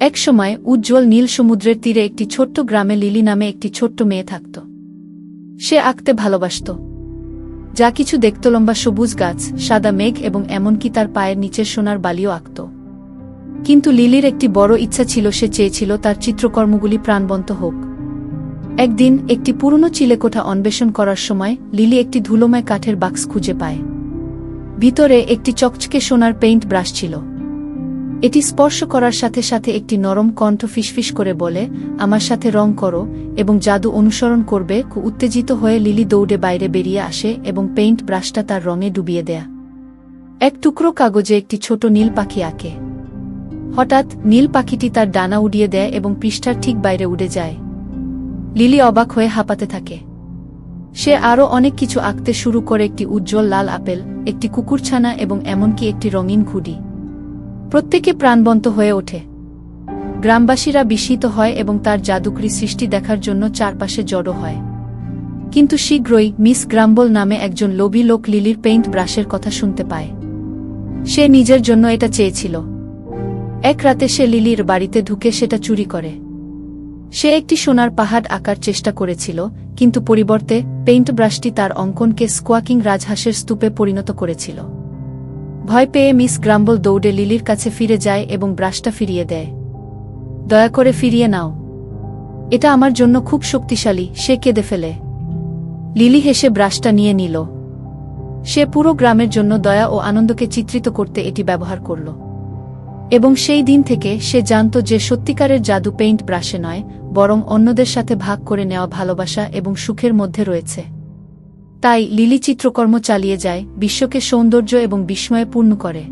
এক সময় উজ্জ্বল নীল সমুদ্রের তীরে একটি ছোট্ট গ্রামে লিলি নামে একটি ছোট্ট মেয়ে থাকত। সে আঁকতে ভালোবাসত। যা কিছু দেখত লম্বা সবুজ গাছ, সাদা মেঘ এবং এমনকি তার পায়ের নিচের সোনার বালিও আঁকত। কিন্তু লিলির একটি বড় ইচ্ছা ছিল, সে চেয়েছিল তার চিত্রকর্মগুলি প্রাণবন্ত হোক। একদিন একটি পুরনো চিলেকোঠা অন্বেষণ করার সময় লিলি একটি ধুলোময় কাঠের বাক্স খুঁজে পায়। ভিতরে একটি চকচকে সোনার পেইন্ট ব্রাশ ছিল। এটি স্পর্শ করার সাথে সাথে একটি নরম কণ্ঠ ফিসফিস করে বলে, আমার সাথে রং করো এবং জাদু অনুসরণ করবে উত্তেজিত হয়ে লিলি দৌড়ে বাইরে বেরিয়ে আসে এবং পেইন্ট ব্রাশটা তার রঙে ডুবিয়ে দেয়া। এক টুকরো কাগজে একটি ছোট নীল পাখি আঁকে। হঠাৎ, নীল পাখিটি তার ডানা উড়িয়ে দেয় এবং পৃষ্ঠার ঠিক বাইরে উড়ে যায়। লিলি অবাক হয়ে হাঁপাতে থাকে। সে আরও অনেক কিছু আঁকতে শুরু করে একটি উজ্জ্বল লাল আপেল, একটি কুকুরছানা এবং এমনকি একটি রঙিন ঘুড়ি। প্রত্যেকে প্রাণবন্ত হয়ে ওঠে। গ্রামবাসীরা বিস্মিত হয় এবং তার জাদুকরি সৃষ্টি দেখার জন্য চারপাশে জড়ো হয়। কিন্তু শীঘ্রই মিস গ্রাম্বল নামে একজন লোভী লোক লিলির পেইন্ট ব্রাশের কথা শুনতে পায়। সে নিজের জন্য এটা চেয়েছিল। এক রাতে সে লিলির বাড়িতে ঢুকে সেটা চুরি করে। সে একটি সোনার পাহাড় আঁকার চেষ্টা করেছিল, কিন্তু পরিবর্তে পেইন্ট ব্রাশটি তার অঙ্কনকে স্কোয়াকিং রাজহাঁসের স্তূপে পরিণত করেছিল। ভয় পেয়ে মিস গ্রাম্বল দৌড়ে লিলির কাছে ফিরে যায় এবং ব্রাশটা ফিরিয়ে দেয়। দয়া করে ফিরিয়ে নাও। এটা আমার জন্য খুব শক্তিশালী, সে কেঁদে ফেলে। লিলি হেসে ব্রাশটা নিয়ে নিল। সে পুরো গ্রামের জন্য দয়া ও আনন্দকে চিত্রিত করতে এটি ব্যবহার করল। এবং সেই দিন থেকে সে জানত যে সত্যিকারের জাদু পেইন্ট ব্রাশে নয়, বরং অন্যদের সাথে ভাগ করে নেওয়া ভালোবাসা এবং সুখের মধ্যে রয়েছে। তাই লিলি চিত্রকর্ম চালিয়ে যায় বিশ্বকে সৌন্দর্য এবং বিস্ময়ে পূর্ণ করে।